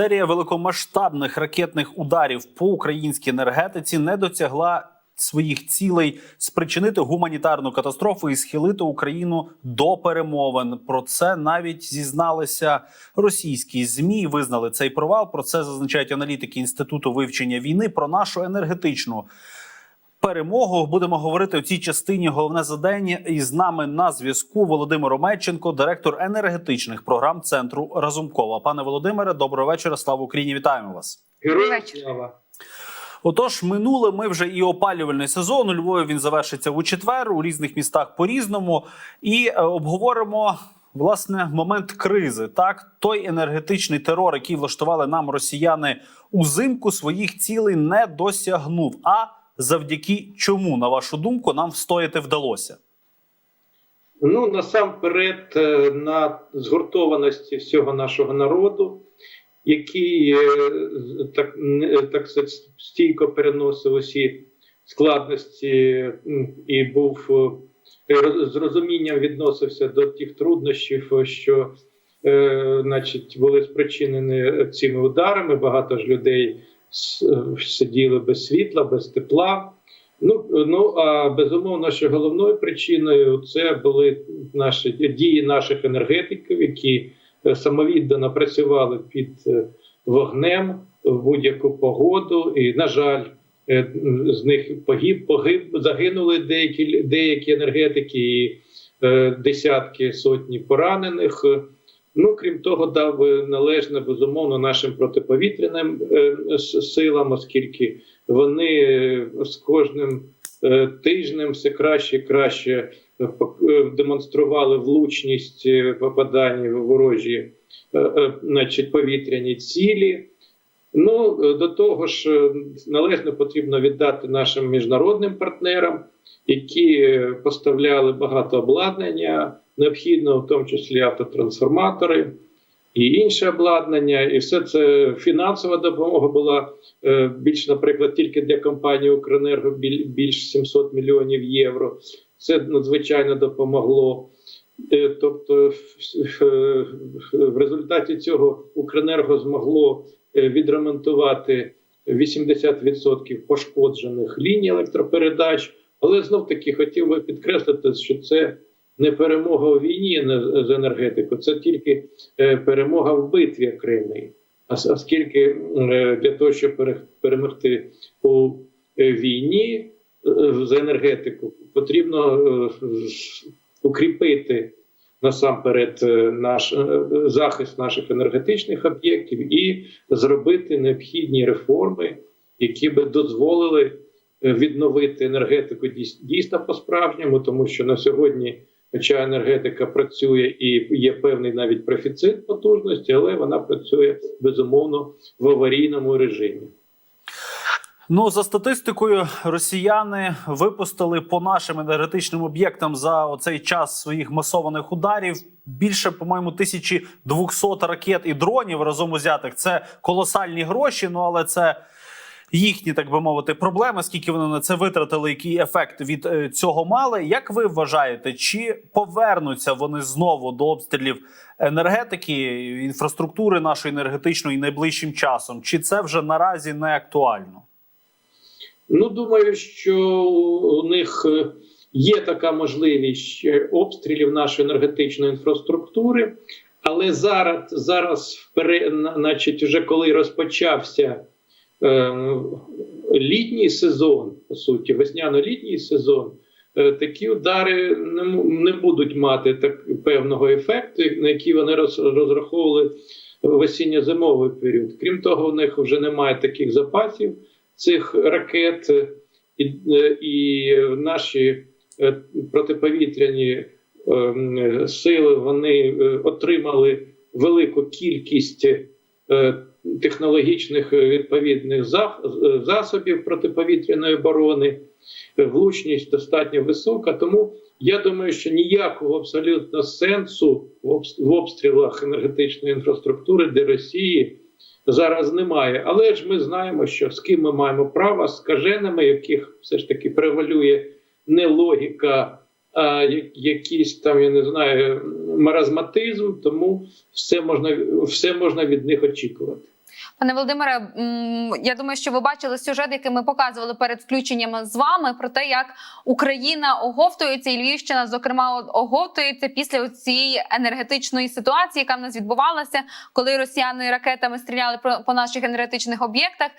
Серія великомасштабних ракетних ударів по українській енергетиці не досягла своїх цілей спричинити гуманітарну катастрофу і схилити Україну до перемовин. Про це навіть зізналися російські змі. Визнали цей провал. Про це зазначають аналітики інституту вивчення війни. Про нашу енергетичну перемогу будемо говорити у цій частині. Головне завдання і з нами на зв'язку Володимир Омельченко, директор енергетичних програм центру Разумкова. Пане Володимире, доброго вечора. Слава Україні! Вітаємо вас. Героям слава. Отож, минули ми вже і опалювальний сезон. У Львові він завершиться у четвер у різних містах по різному. І е, обговоримо власне момент кризи. Так, той енергетичний терор, який влаштували нам росіяни узимку, своїх цілей не досягнув. А завдяки чому, на вашу думку, нам встояти вдалося? Ну насамперед е, на згуртованості всього нашого народу, який е, так, так стійко переносив усі складності і був е, з розумінням відносився до тих труднощів, що значить, були спричинені цими ударами. Багато ж людей сиділи без світла, без тепла. Ну, ну а безумовно, що головною причиною це були наші дії наших енергетиків, які е, самовіддано працювали під е, вогнем в будь-яку погоду. І, на жаль, е, з них погиб, погиб загинули деякі деякі енергетики, і е, десятки сотні поранених. Ну, крім того, дав належне безумовно нашим протиповітряним е, силам, оскільки вони е, з кожним е, тижнем все краще і краще демонстрували влучність попадань в ворожі значить, повітряні цілі. Ну, до того ж, належно потрібно віддати нашим міжнародним партнерам, які поставляли багато обладнання, необхідно, в тому числі автотрансформатори і інше обладнання, і все це фінансова допомога була е, більш, наприклад, тільки для компанії Укренерго більш 700 мільйонів євро. Це надзвичайно допомогло. Е, Тобто, в- в- результаті цього Укренерго змогло е, відремонтувати 80% пошкоджених ліній електропередач. Але знов таки хотів би підкреслити, що це не перемога у війні з енергетикою, це тільки е, перемога в битві. А Оскільки е, для того, щоб перемогти у е, війні з енергетику, потрібно укріпити насамперед наш захист наших енергетичних об'єктів і зробити необхідні реформи, які би дозволили відновити енергетику дійс- дійсно по-справжньому, тому що на сьогодні, хоча енергетика працює і є певний навіть профіцит потужності, але вона працює безумовно в аварійному режимі. Ну за статистикою, росіяни випустили по нашим енергетичним об'єктам за оцей час своїх масованих ударів більше, по-моєму, 1200 ракет і дронів разом узятих. Це колосальні гроші. Ну але це їхні, так би мовити, проблеми. Скільки вони на це витратили, який ефект від е, цього мали? Як ви вважаєте, чи повернуться вони знову до обстрілів енергетики, інфраструктури нашої енергетичної найближчим часом? Чи це вже наразі не актуально? Ну, думаю, що у них е, є така можливість е, обстрілів нашої енергетичної інфраструктури, але зараз, зараз значить, вже коли розпочався літній сезон, по суті, весняно-літній сезон, е, такі удари не, будуть мати так певного ефекту, на який вони розраховували в осінньо-зимовий період. Крім того, у них вже немає таких запасів цих ракет, е, і, е, і наші е, протиповітряні е, сили вони е, отримали велику кількість е, технологічних е, відповідних е, засобів протиповітряної оборони. Е, Влучність достатньо висока, тому я думаю, що ніякого абсолютно сенсу в обс- в обстрілах енергетичної інфраструктури для Росії зараз немає. Але ж ми знаємо, що з ким ми маємо право, з каженими, яких все ж таки превалює не логіка, а я- якийсь там, я не знаю, маразматизм, тому все можна, все можна від них очікувати. Пане Володимире, я думаю, що ви бачили сюжет, який ми показували перед включенням з вами про те, як Україна оговтується, і Львівщина, зокрема, оговтується після цієї енергетичної ситуації, яка в нас відбувалася, коли росіяни ракетами стріляли по наших енергетичних об'єктах.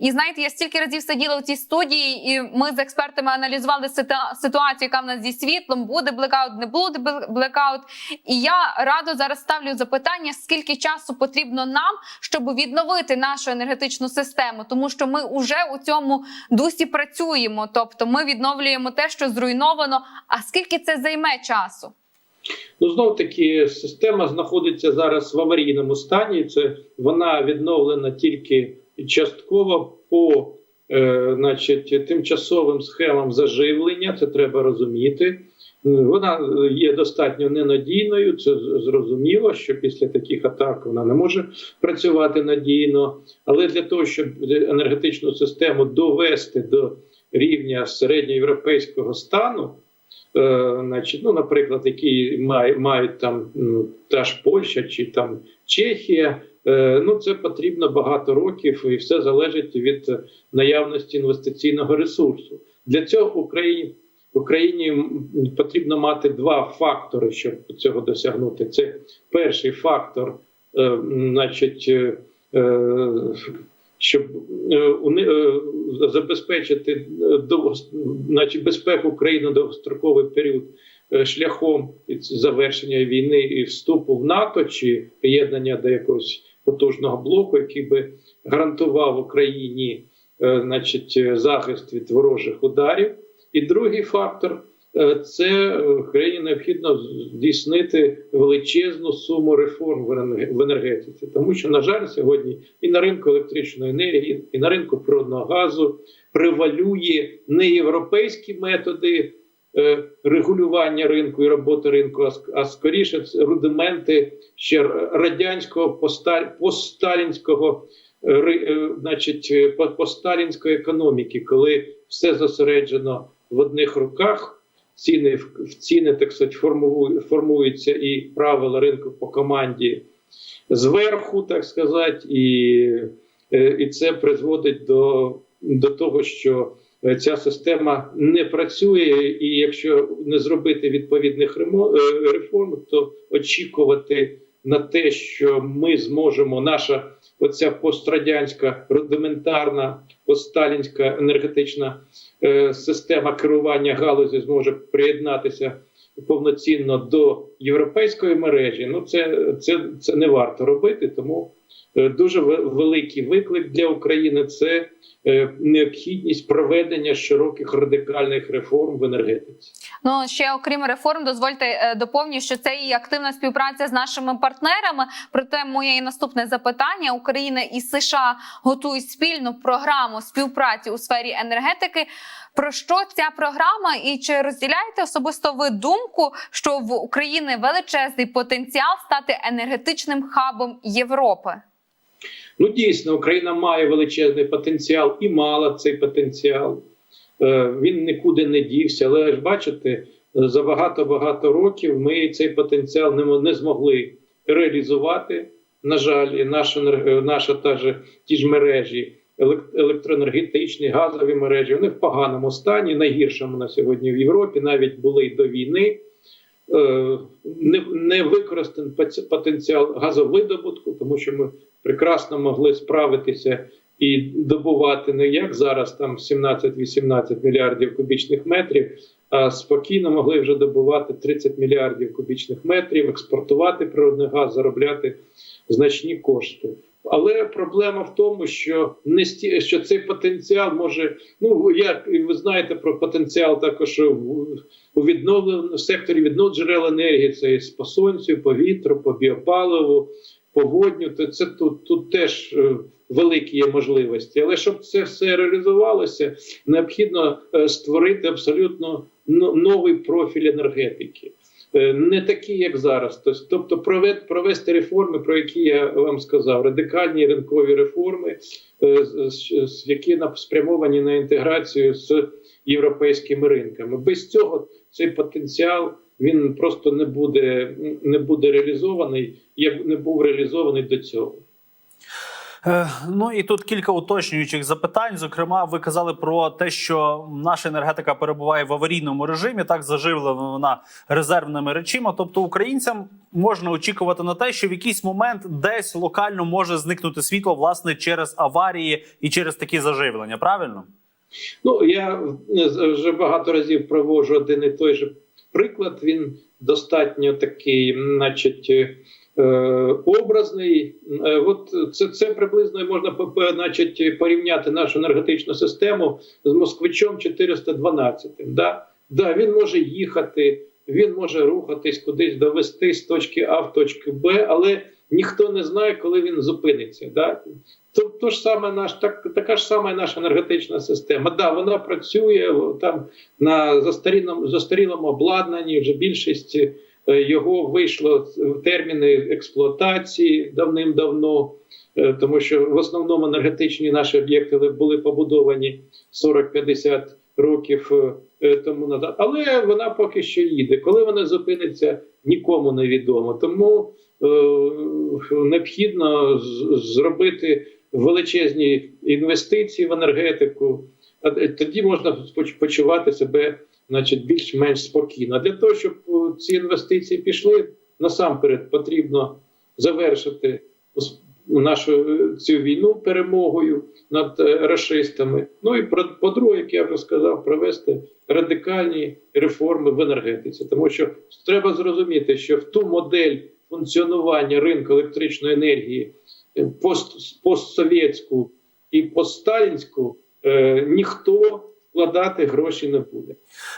І знаєте, я стільки разів сиділа у цій студії, і ми з експертами аналізували ситуацію, яка в нас зі світлом, буде блекаут, не буде блекаут. І я радо зараз ставлю запитання: скільки часу потрібно нам, щоб відновити нашу енергетичну систему, тому що ми вже у цьому дусі працюємо, тобто ми відновлюємо те, що зруйновано. А скільки це займе часу? Ну, знов таки, система знаходиться зараз в аварійному стані. Це вона відновлена тільки частково по е, значить, тимчасовим схемам заживлення. Це треба розуміти. Вона е, є достатньо ненадійною. Це зрозуміло, що після таких атак вона не може працювати надійно. Але для того, щоб енергетичну систему довести до рівня середньоєвропейського стану. Е, значить, ну, наприклад, які має, мають там ну, та ж Польща чи там Чехія. Е, ну, це потрібно багато років, і все залежить від е, наявності інвестиційного ресурсу. Для цього Україні Україні потрібно мати два фактори, щоб цього досягнути. Це перший фактор, е, значить. е, е, щоб забезпечити значить, безпеку України довгостроковий період шляхом завершення війни і вступу в НАТО чи приєднання до якогось потужного блоку, який би гарантував Україні значить, захист від ворожих ударів. І другий фактор е, це е, Україні необхідно здійснити величезну суму реформ в енергетиці, тому що, на жаль, сьогодні і на ринку електричної енергії, і на ринку природного газу превалює не європейські методи е, регулювання ринку і роботи ринку, а, ск- скоріше це рудименти ще радянського поста- постсталінського ри- е, значить, по- постсталінської економіки, коли все зосереджено в одних руках. Ціни в ціни так сказати, формують, формуються і правила ринку по команді зверху, так сказати, і, е, і це призводить до, до того, що е, ця система не працює, і якщо не зробити відповідних е, реформ, то очікувати на те, що ми зможемо, наша оця пострадянська рудиментарна постсталінська енергетична е, система керування галузі зможе приєднатися повноцінно до європейської мережі. Ну це, це, це не варто робити, тому дуже великий виклик для України це е, необхідність проведення широких радикальних реформ в енергетиці. Ну ще окрім реформ, дозвольте е, доповню, що це і активна співпраця з нашими партнерами. Проте моє наступне запитання: Україна і США готують спільну програму співпраці у сфері енергетики. Про що ця програма, і чи розділяєте особисто ви думку, що в України величезний потенціал стати енергетичним хабом Європи? Ну, дійсно, Україна має величезний потенціал і мала цей потенціал. Е, Він нікуди не дівся. Але ж бачите, за багато-багато років ми цей потенціал не, змогли реалізувати. На жаль, і наша, наша та ж, ті ж мережі, електроенергетичні, газові мережі, вони в поганому стані, найгіршому на сьогодні в Європі, навіть були й до війни. Е, Не, не використаний потенціал газовидобутку, тому що ми прекрасно могли справитися і добувати не як зараз, там 17-18 мільярдів кубічних метрів, а спокійно могли вже добувати 30 мільярдів кубічних метрів, експортувати природний газ, заробляти значні кошти. Але проблема в тому, що не сті, що цей потенціал може. Ну як ви знаєте про потенціал також у відновленому секторі віднов джерел енергії. Це і по сонцю, по вітру, по біопаливу, по водню. То це тут, тут теж е, великі є можливості. Але щоб це все реалізувалося, необхідно е, створити абсолютно новий профіль енергетики. Е, Не такі, як зараз, тобто провести реформи, про які я вам сказав, радикальні ринкові реформи, які спрямовані на інтеграцію з європейськими ринками. Без цього цей потенціал він просто не буде, не буде реалізований, як не був реалізований до цього. Е, Ну і тут кілька уточнюючих запитань. Зокрема, ви казали про те, що наша енергетика перебуває в аварійному режимі, так заживлена вона резервними речима. Тобто українцям можна очікувати на те, що в якийсь момент десь локально може зникнути світло власне через аварії і через такі заживлення. Правильно? Ну я вже багато разів проводжу один і той же приклад. Він достатньо такий, значить. е, Образний, Е, от це це приблизно можна значить, порівняти нашу енергетичну систему з москвичом 412. Да? Да, він може їхати, він може рухатись кудись, довести з точки А в точку Б, але ніхто не знає, коли він зупиниться. Да? То, то ж саме наш, так, така ж сама наша енергетична система. Да, вона працює там на застарілому, застарілому обладнанні. Вже більшість е, його вийшло в терміни експлуатації давним-давно, е, тому що в основному енергетичні наші об'єкти були побудовані 40-50 років е, тому назад. Але вона поки що їде. Коли вона зупиниться, нікому не відомо. Тому е, необхідно зробити величезні інвестиції в енергетику. А тоді можна поч- почувати себе, значить, більш-менш спокійно. Для того, щоб е, ці інвестиції пішли, насамперед потрібно завершити ос- нашу е, цю війну перемогою над е, рашистами. Ну і про- по-друге, як я вже сказав, провести радикальні реформи в енергетиці, тому що треба зрозуміти, що в ту модель функціонування ринку електричної енергії е, пост, постсовєтську і постсталінську е, ніхто вкладати гроші не буде.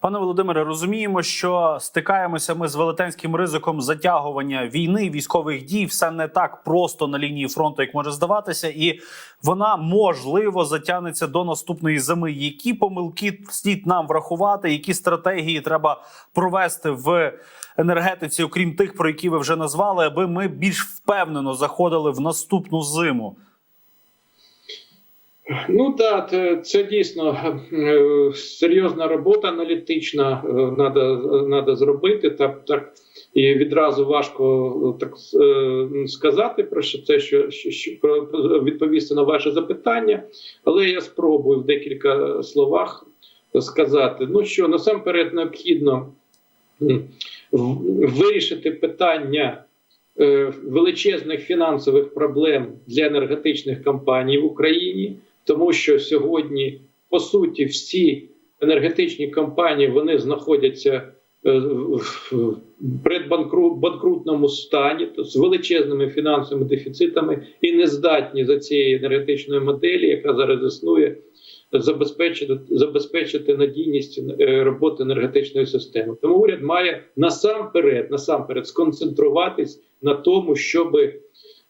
Пане Володимире, розуміємо, що стикаємося ми з велетенським ризиком затягування війни, військових дій. Все не так просто на лінії фронту, як може здаватися, і вона можливо затягнеться до наступної зими. Які помилки слід нам врахувати? Які стратегії треба провести в енергетиці, окрім тих, про які ви вже назвали, аби ми більш впевнено заходили в наступну зиму? Ну так, це, це дійсно е, серйозна робота аналітична. Треба зробити. Так, так і відразу важко е, так е, сказати про це, що, що, про відповісти на ваше запитання, але я спробую в декілька словах сказати. Ну що насамперед необхідно вирішити питання величезних фінансових проблем для енергетичних компаній в Україні, тому що сьогодні, по суті, всі енергетичні компанії вони знаходяться е, в предбанкрутному стані, то з величезними фінансовими дефіцитами і не здатні за цієї енергетичної моделі, яка зараз існує, забезпечити, забезпечити надійність е, роботи енергетичної системи. Тому уряд має насамперед, насамперед сконцентруватись на тому, щоб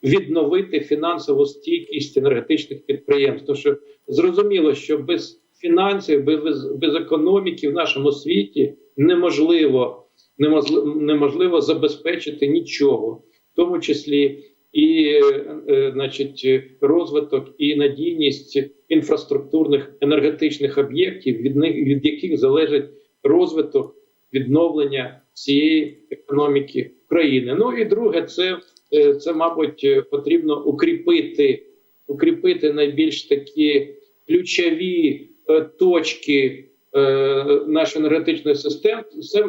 відновити фінансову стійкість енергетичних підприємств. Тому що зрозуміло, що без фінансів, без, без економіки в нашому світі неможливо, неможливо, неможливо забезпечити нічого, в тому числі і е, е, значить, розвиток і надійність інфраструктурних енергетичних об'єктів, від них від яких залежить розвиток відновлення всієї економіки країни. Ну і друге, це, це мабуть, е, потрібно укріпити, укріпити найбільш такі ключові е, точки е, нашої енергетичної системи.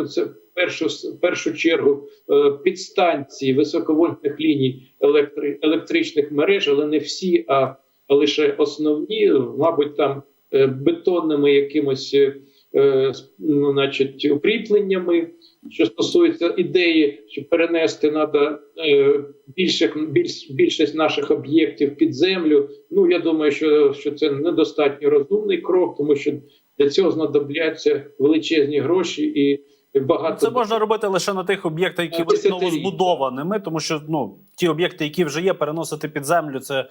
Це в першу, в першу чергу е, підстанції високовольтних ліній електри, електричних мереж, але не всі, а лише основні, мабуть, там е, бетонними якимось. Е, ну, значить, укріпленнями, що стосується ідеї, що перенести треба е, більших, більш, більшість наших об'єктів під землю. Ну я думаю, що, що це недостатньо розумний крок, тому що для цього знадобляться величезні гроші і багато Це можна робити лише на тих об'єктах, які будуть новозбудованими, тому що ну ті об'єкти, які вже є, переносити під землю, це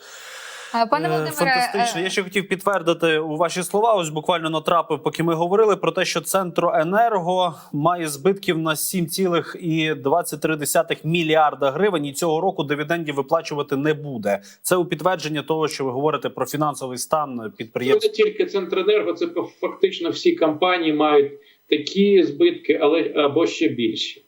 Пане Е, Володимире, Фантастично. е, Я ще хотів підтвердити у ваші слова. Ось буквально натрапив, поки ми говорили про те, що Центроенерго має збитків на 7,23 мільярда гривень, і цього року дивідендів виплачувати не буде. Це у підтвердження того, що ви говорите про фінансовий стан Це підприємств. не тільки Центренерго, це фактично всі компанії мають такі збитки, але або ще більші.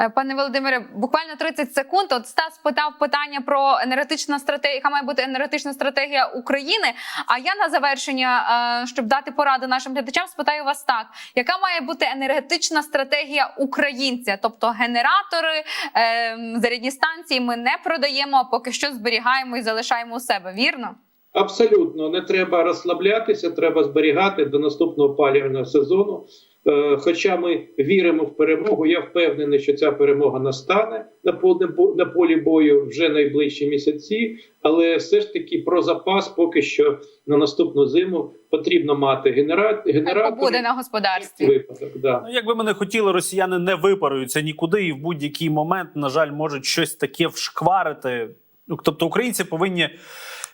Е, Пане Володимире, буквально 30 секунд. От Стас питав питання про енергетична стратегія, яка має бути енергетична стратегія України. А я на завершення, е, щоб дати поради нашим глядачам, спитаю вас так: яка має бути енергетична стратегія українця? Тобто генератори, е, зарядні станції ми не продаємо, а поки що зберігаємо і залишаємо у себе. Вірно? Абсолютно не треба розслаблятися, треба зберігати до наступного опалювального сезону. Е, Хоча ми віримо в перемогу, я впевнений, що ця перемога настане на полі, на полі бою вже найближчі місяці. Але все ж таки про запас поки що на наступну зиму потрібно мати генера... генератор. Буде на господарстві. випадок. Да. Ну, якби ми не хотіли, росіяни не випаруються нікуди, і в будь-який момент, на жаль, можуть щось таке вшкварити. Ну, Тобто, українці повинні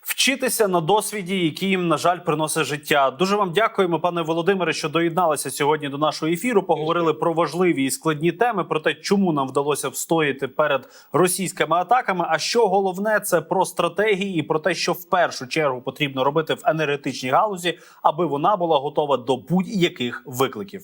вчитися на досвіді, який їм, на жаль, приносить життя. Дуже вам дякуємо, пане Володимире, що доєдналися сьогодні до нашого ефіру. Поговорили про важливі і складні теми, про те, чому нам вдалося встояти перед російськими атаками. А що головне, це про стратегії і про те, що в першу чергу потрібно робити в енергетичній галузі, аби вона була готова до будь-яких викликів.